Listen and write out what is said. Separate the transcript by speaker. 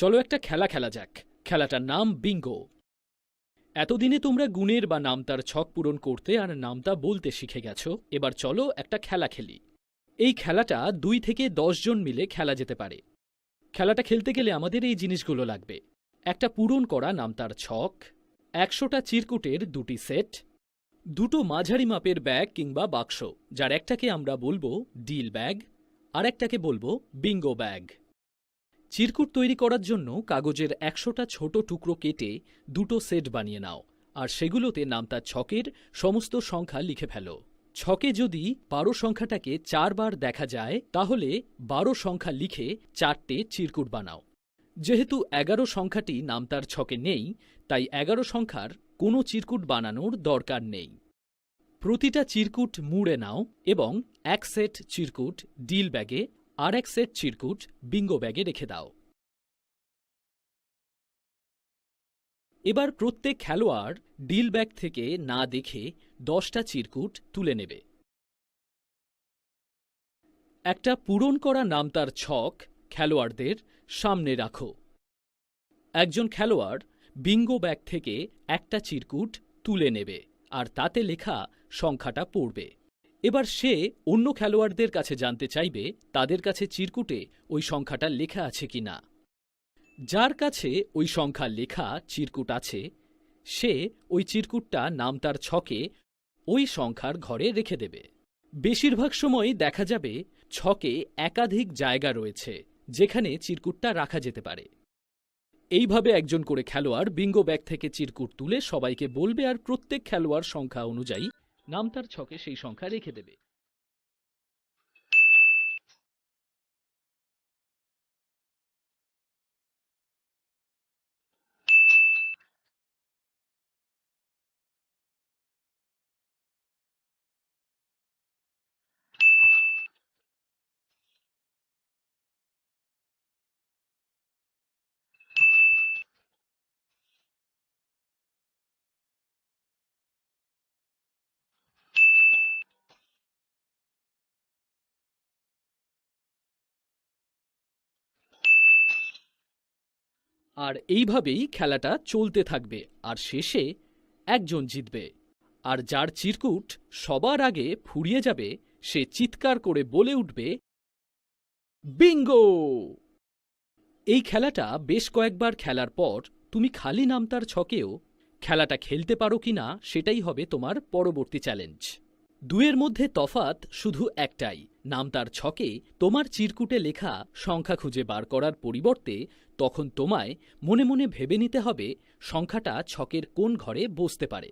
Speaker 1: চলো একটা খেলা খেলা যাক। খেলাটার নাম বিঙ্গো। এতদিনে তোমরা গুণের বা নামতার ছক পূরণ করতে আর নামতা বলতে শিখে গেছো। এবার চলো একটা খেলা খেলি। এই খেলাটা দুই থেকে জন মিলে খেলা যেতে পারে। খেলাটা খেলতে গেলে আমাদের এই জিনিসগুলো লাগবে। একটা পূরণ করা নামতার ছক, একশোটা চিরকুটের দুটি সেট, দুটো মাঝারি মাপের ব্যাগ কিংবা বাক্স, যার একটাকে আমরা বলব ডিল ব্যাগ, আর একটাকে বলব বিঙ্গো ব্যাগ। চিরকুট তৈরি করার জন্য কাগজের একশোটা ছোট টুকরো কেটে দুটো সেট বানিয়ে নাও, আর সেগুলোতে নামতার ছকের সমস্ত সংখ্যা লিখে ফেলো। ছকে যদি বারো সংখ্যাটাকে চারবার দেখা যায়, তাহলে বারো সংখ্যা লিখে চারটে চিরকুট বানাও। যেহেতু এগারো সংখ্যাটি নামতার ছকে নেই, তাই এগারো সংখ্যার কোনো চিরকুট বানানোর দরকার নেই। প্রতিটা চিরকুট মুড়ে নাও এবং এক সেট চিরকুট ডিল ব্যাগে আর এক সেট চিরকুট বিঙ্গো ব্যাগে রেখে দাও। এবার প্রত্যেক খেলোয়াড় ডিল ব্যাগ থেকে না দেখে দশটা চিরকুট তুলে নেবে। একটা পূরণ করা নামতার ছক খেলোয়াড়দের সামনে রাখো। একজন খেলোয়াড় বিঙ্গো ব্যাগ থেকে একটা চিরকুট তুলে নেবে আর তাতে লেখা সংখ্যাটা পড়বে। এবার সে অন্য খেলোয়াড়দের কাছে জানতে চাইবে তাদের কাছে চিরকুটে ওই সংখ্যাটা লেখা আছে কিনা যার কাছে ওই সংখ্যা লেখা চিরকুট আছে, সে ওই চিরকুটটা নাম তার ছকে ওই সংখ্যার ঘরে রেখে দেবে। বেশিরভাগ সময় দেখা যাবে ছকে একাধিক জায়গা রয়েছে যেখানে চিরকুটটা রাখা যেতে পারে। এইভাবে একজন করে খেলোয়াড় বিঙ্গো ব্যাগ থেকে চিরকুট তুলে সবাইকে বলবে আর প্রত্যেক খেলোয়াড় সংখ্যা অনুযায়ী নামতার ছকে সেই সংখ্যা রেখে দেবে। আর এইভাবেই খেলাটা চলতে থাকবে, আর শেষে একজন জিতবে। আর যার চিরকুট সবার আগে ফুরিয়ে যাবে, সে চিৎকার করে বলে উঠবে, বিঙ্গো! এই খেলাটা বেশ কয়েকবার খেলার পর তুমি খালি নামতার ছকেও খেলাটা খেলতে পারো কিনা সেটাই হবে তোমার পরবর্তী চ্যালেঞ্জ। দুয়ের মধ্যে তফাত শুধু একটাই নামতার ছকে তোমার চিরকুটে লেখা সংখ্যা খুঁজে বার করার পরিবর্তে তখন তোমায় মনে মনে ভেবে নিতে হবে সংখ্যাটা ছকের কোন ঘরে বসতে পারে।